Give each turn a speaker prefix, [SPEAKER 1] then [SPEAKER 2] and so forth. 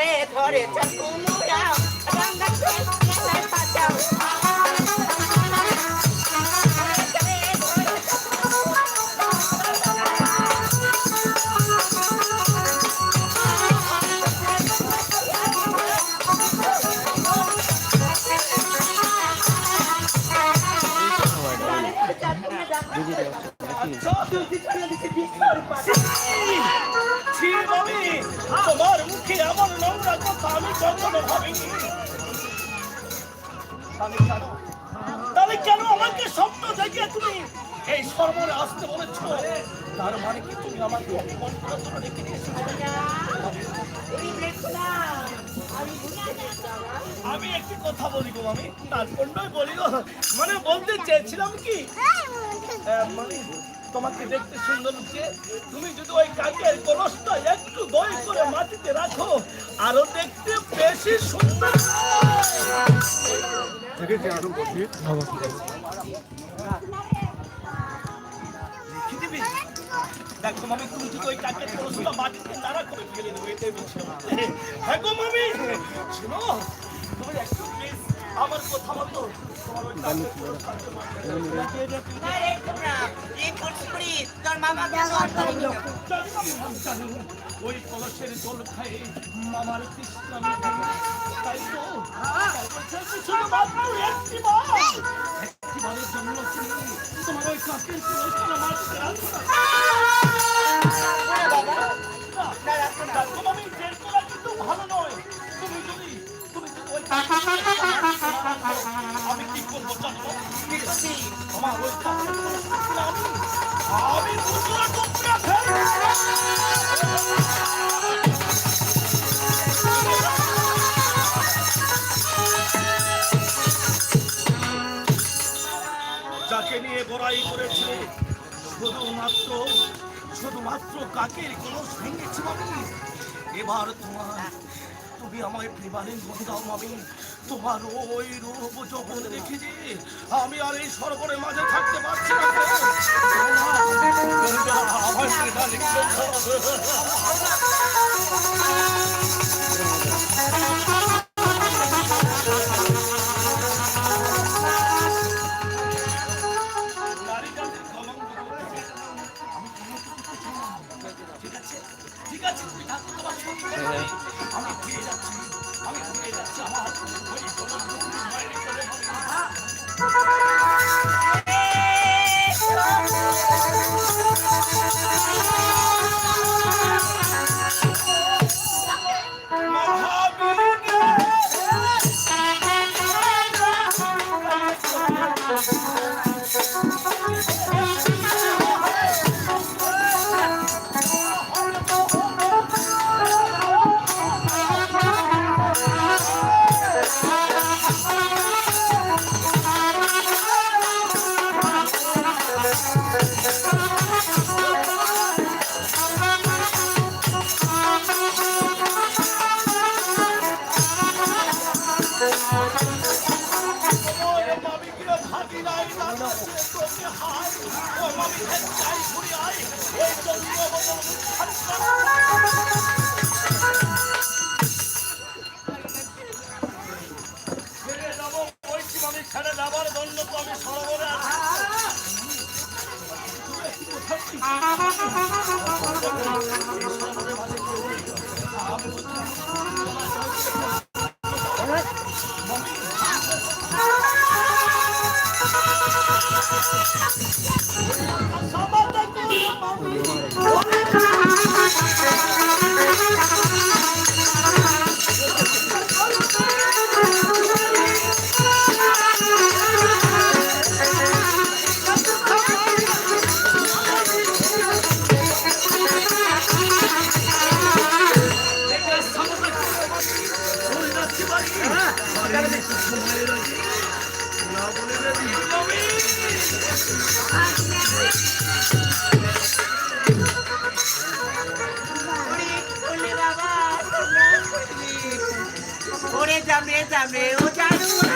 [SPEAKER 1] চলে ধরে চাকু মুড়াও রঙা খেলায় পাচাও
[SPEAKER 2] তোমার মুখে এমন নোংরা কথা আমি কখনো ভাবিনি। তাহলে কেন আমাকে স্বপ্ন দেখিয়ে তুমি? এই সর্বরে আসতে বলেছ। তার মানে কি তুমি আমাকে অপমান করার জন্য রেখে দিয়েছ আমি একটি কথা বলি গো আমি তারপর নয় বলি গো মানে বলতে চেয়েছিলাম কি তোমাকে দেখতে সুন্দর লাগছে তুমি যদি ওই কাকের কলসটা একটু দই করে মাটিতে রাখো, আরও দেখতে বেশি সুন্দর। রেখে দেখো মামি তুমি যদি ওই কাকের কলসটা মাটিতে রাখো আমি ফেলে দেবো এটাই বলছি আমি। হ্যাঁ গো মামি শোনো তুমি একটু প্লিজ আমার কথা মতো ওই
[SPEAKER 1] তোর
[SPEAKER 2] কলসের জল খাই মামার কৃষ্ণ তাই তো বারের জন্য তোমার ওই কাকের কিন্তু ভালো নয়। তুমি যদি তুমি যদি ওই আমি কি করব জানো আমার ওই কাকের আমি আমি নিয়ে বড়াই করেছে শুধুমাত্র শুধুমাত্র কাকের কলস ভেঙেছি মামি এবার তোমার তুমি আমায় মধ্যে দাও মামি তোমার ওই রূপ যখন দেখেছি আমি আর এই সরবরের মাঝে থাকতে পারছি না সঙ্গে আমি ফিরে কিরা
[SPEAKER 1] ওরে যাবে যাবে ও জানু